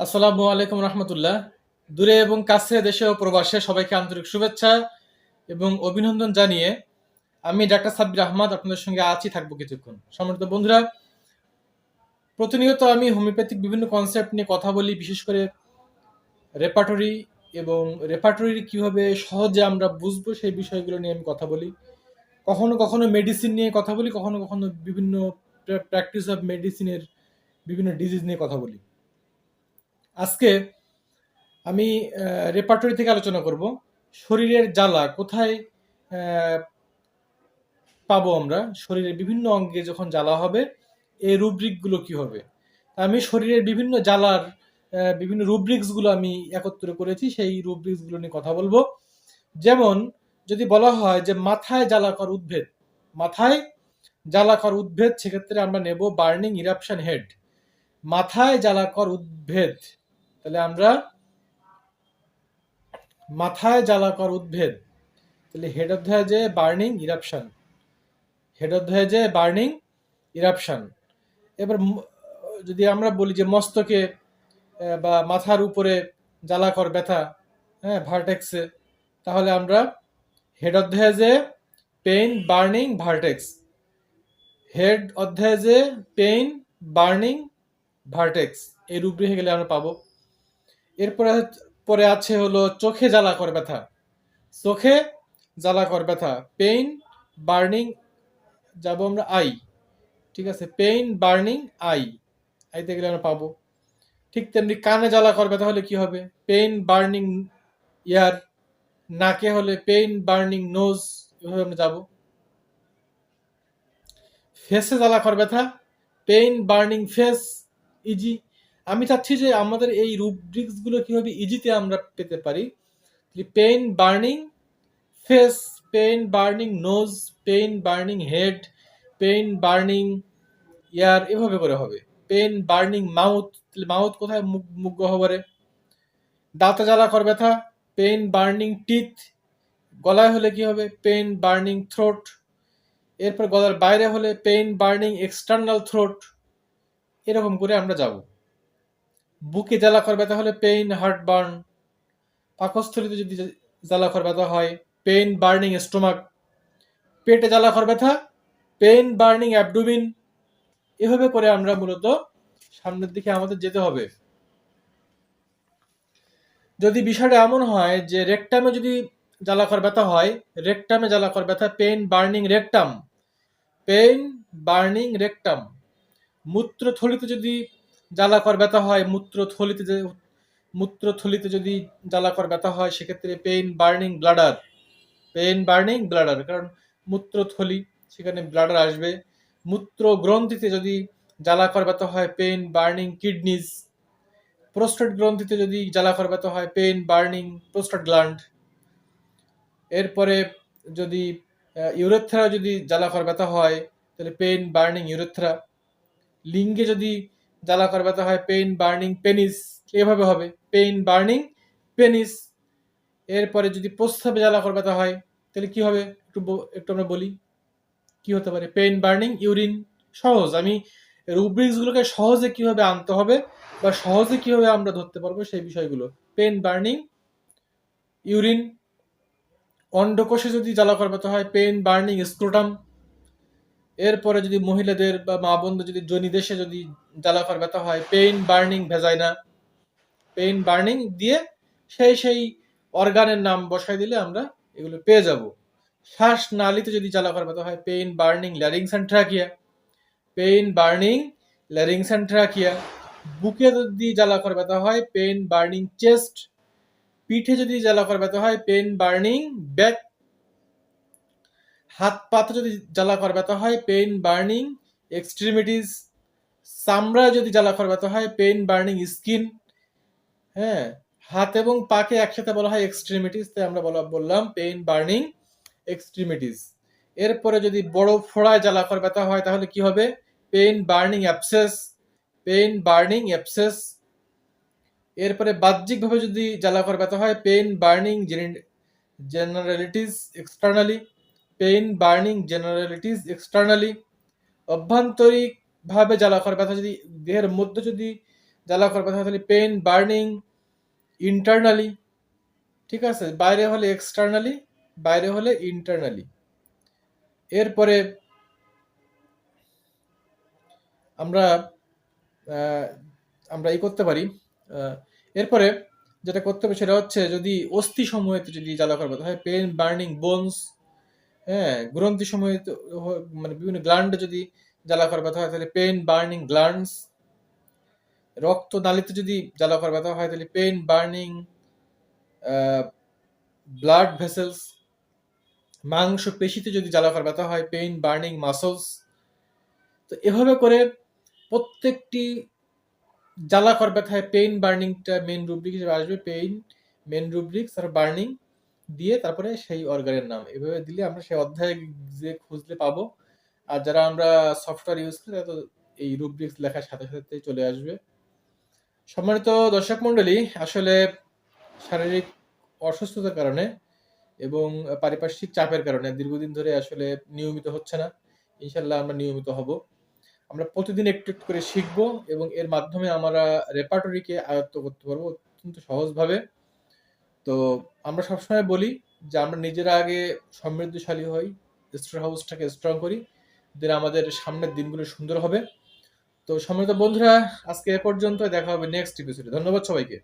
আসসালামু আলাইকুম রহমতুল্লাহ। দূরে এবং কাছে দেশে ও প্রবাসে সবাইকে আন্তরিক শুভেচ্ছা এবং অভিনন্দন জানিয়ে আমি ডাক্তার সাব্বির আহমদ আপনাদের সঙ্গে আছি, থাকব কিছুক্ষণ। সম্মানিত বন্ধুরা, প্রতিনিয়ত আমি হোমিওপ্যাথিক বিভিন্ন কনসেপ্ট নিয়ে কথা বলি, বিশেষ করে রেপাটরি এবং রেপাটরির কীভাবে সহজে আমরা বুঝব সেই বিষয়গুলো নিয়ে আমি কথা বলি। কখনো কখনো মেডিসিন নিয়ে কথা বলি, কখনো কখনো বিভিন্ন প্র্যাকটিস অফ মেডিসিনের বিভিন্ন ডিজিজ নিয়ে কথা বলি। আজকে আমি রেপার্টরি থেকে আলোচনা করব। শরীরের জ্বালা কোথায় পাবো আমরা? শরীরের বিভিন্ন অঙ্গে যখন জ্বালা হবে, এই রুব্রিকগুলো কি হবে? আমি শরীরের বিভিন্ন জ্বালার বিভিন্ন রুব্রিক্সগুলো আমি একত্র করেছি, সেই রুব্রিক্সগুলো নিয়ে কথা বলব। যেমন, যদি বলা হয় যে মাথায় জ্বালাকর উদ্ভেদ, মাথায় জ্বালাকর উদ্ভেদ, সেক্ষেত্রে আমরা নেব বার্নিং ইরাপশন হেড মাথায় জ্বালাকর উদ্ভেদ তাহলে আমরা মাথায় জ্বালাকর উদ্ভেদ। তাহলে হেড অধ্যায় যে বার্নিং ইরাপশন হেড অধ্যায় যে বার্নিং ইরাপশন এবার যদি আমরা বলি যে মস্তকে বা মাথার উপরে জ্বালাকর ব্যথা হ্যাঁ ভার্টেক্সে তাহলে আমরা হেড অধ্যায় যে পেইন বার্নিং ভার্টেক্স হেড অধ্যায় যে পেইন বার্নিং ভার্টেক্স এই রূপরেখে গেলে আমরা পাবো। এরপরে পরে আছে হলো চোখে জ্বালা কর ব্যথা। চোখে জ্বালা কর ব্যথা। পেইন বার্নিং যাব আমরা আই ঠিক আছে? পেইন বার্নিং আই আইতে গেলে আমরা পাবো। ঠিক তেমনি কানে জ্বালা কর ব্যথা হলে কি হবে? পেইন বার্নিং ইয়ার নাকে হলে পেইন বার্নিং নোজ এভাবে আমরা যাব। ফেসে জ্বালা কর ব্যথা। পেইন বার্নিং ফেস ইজি আমি চাচ্ছি যে আমাদের এই রুব্রিক্সগুলো কীভাবে ইজিতে আমরা পেতে পারি। Pain burning face pain burning nose pain burning head pain burning ear এভাবে করে হবে। পেইন বার্নিং মাউথ মাউথ কোথায় মুখ মুখ গহ্বরে? দাঁতে জ্বালা কর ব্যথা পেইন বার্নিং টিথ গলায় হলে কি হবে? পেইন বার্নিং থ্রোট এরপর গলার বাইরে হলে পেইন বার্নিং এক্সটার্নাল থ্রোট এরকম করে আমরা যাব। বুকে জ্বালাকর ব্যথা হলে পেইন হার্ট বার্ন পাকস্থলিতে যদি জ্বালা জ্বালাকর ব্যথা হয় পেইন বার্নিং স্টোমাক পেটে জ্বালা জ্বালাকর ব্যথা পেইন বার্নিং অ্যাবডোমিন এভাবে করে আমরা মূলত সামনের দিকে আমাদের যেতে হবে। যদি বিষয়টা এমন হয় যে রেকটামে যদি জ্বালাকর ব্যথা হয় রেকটামে জ্বালাকর ব্যথা pain burning rectum pain burning rectum মূত্রথলিতে যদি জ্বালাকর ব্যথা হয় মূত্রথলিতে যে মূত্রথলিতে যদি জ্বালাকর ব্যথা হয়, সেক্ষেত্রে pain burning bladder pain burning bladder কারণ মূত্রথলি সেখানে ব্লাডার আসবে। মূত্র গ্রন্থিতে যদি জ্বালাকর ব্যথা হয় পেইন বার্নিং কিডনিজ প্রোস্টেট গ্রন্থিতে যদি জ্বালাকর ব্যথা হয় পেইন বার্নিং প্রোস্টেট গ্ল্যান্ড এরপরে যদি ইউরেথ্রা যদি জ্বালাকর ব্যথা হয়, তাহলে পেইন বার্নিং ইউরেথ্রা লিঙ্গে যদি জ্বালাকর ব্যথা হয় পেইন বার্নিং পেনিস এভাবে হবে পেইন বার্নিং পেনিস এরপরে যদি প্রস্রাবে জ্বালাকর ব্যথা হয়, তাহলে কি হবে? একটু একটু আমরা বলি, কি হতে পারে? পেইন বার্নিং ইউরিন সহজ। আমি রুব্রিক্স গুলোকে সহজে কীভাবে আনতে হবে বা সহজে কীভাবে আমরা ধরতে পারব সেই বিষয়গুলো। পেইন বার্নিং ইউরিন অন্ডকোষে যদি জ্বালাকর ব্যথা হয় পেন বার্নিং স্ক্রোটাম এরপরে যদি মহিলাদের বা মা বোনদের যদি জনি দেশে যদি জ্বালাকর ব্যথা হয় pain burning vagina pain burning দিয়ে সেই সেই অর্গানের নাম বসাই দিলে আমরা এগুলো পেয়ে যাব। শ্বাস নালীতে যদি জ্বালাকর ব্যথা হয় pain burning larynx and trachea pain burning larynx and trachea বুকে যদি জ্বালাকর ব্যথা হয় পেইন বার্নিং চেস্ট পিঠে যদি জ্বালাকর ব্যথা হয় পেইন বার্নিং ব্যাক হাত পাতে যদি জ্বালাকর ব্যথা হয় পেইন বার্নিং এক্সট্রিমিটিস চামড়ায় যদি জ্বালাকর ব্যথা হয় পেইন বার্নিং স্কিন হ্যাঁ? হাত এবং পাকে একসাথে বলা হয় এক্সট্রিমিটিস তাই আমরা বলা বললাম পেইন বার্নিং এক্সট্রিমিটিস এরপরে যদি বড় ফোড়ায় জ্বালাকর ব্যথা হয়, তাহলে কি হবে? Pain burning abscess pain burning abscess এরপরে বাহ্যিকভাবে যদি জ্বালাকর ব্যথা হয় pain burning generalities externally pain burning generalities externally. অভ্যন্তরিকভাবে জ্বালাকর ব্যথা যদি, দেহের মধ্যে যদি জ্বালাকর ব্যথা হয় তাহলে পেইন বার্নিং ইন্টারনালি। ঠিক আছে? বাইরে হলে এক্সটার্নালি, বাইরে হলে ইন্টারনালি। এরপরে আমরা আমরা এই করতে পারি এরপরে যেটা করতে হবে সেটা হচ্ছে যদি অস্থি সমূহেতে যদি জ্বালাকর ব্যথা হয় পেন বার্নিং বোনস হ্যাঁ গ্রন্থি সমূহে মানে বিভিন্ন গ্ল্যান্ডে যদি জ্বালাকর ব্যথা হয়, তাহলে পেন বার্নিং গ্ল্যান্ডস রক্ত নালীতে যদি জ্বালাকর ব্যথা হয়, তাহলে পেন বার্নিং ব্লাড ভেসেলস মাংস পেশিতে যদি জ্বালাকর ব্যথা হয় পেইন বার্নিং মাসলস তো এভাবে করে প্রত্যেকটি জ্বালা জ্বালাকর ব্যথায় পেইন বার্নিংটা মেন রুব্রিক হিসেবে আসবে পেইন মেন রুব্রিক তার বার্নিং দিয়ে তারপরে সেই অর্গানের নাম। এভাবে দিলে আমরা সেই অধ্যায় যে খুঁজলে পাবো। আর যারা আমরা সফটওয়্যার ইউজ করি, তারা তো এই রুব্রিক্স লেখার সাথে সাথে চলে আসবে। সম্মানিত দর্শক মণ্ডলী, আসলে শারীরিক অসুস্থতার কারণে এবং পারিপার্শ্বিক চাপের কারণে দীর্ঘদিন ধরে আসলে নিয়মিত হচ্ছে না। ইনশাল্লাহ আমরা নিয়মিত হব। আমরা প্রতিদিন একটু একটু করে শিখব এবং এর মাধ্যমে আমরা রেপার্টরিকে আয়ত্ত করতে পারব অত্যন্ত সহজভাবে। তো আমরা সবসময় বলি যে আমরা নিজেরা আগে সমৃদ্ধশালী হই, স্টোর হাউসটাকে স্ট্রং করি দেন আমাদের সামনের দিনগুলো সুন্দর হবে। তো সম্মানিত বন্ধুরা, আজকে এ পর্যন্ত দেখা হবে নেক্সট এপিসোডে ধন্যবাদ সবাইকে।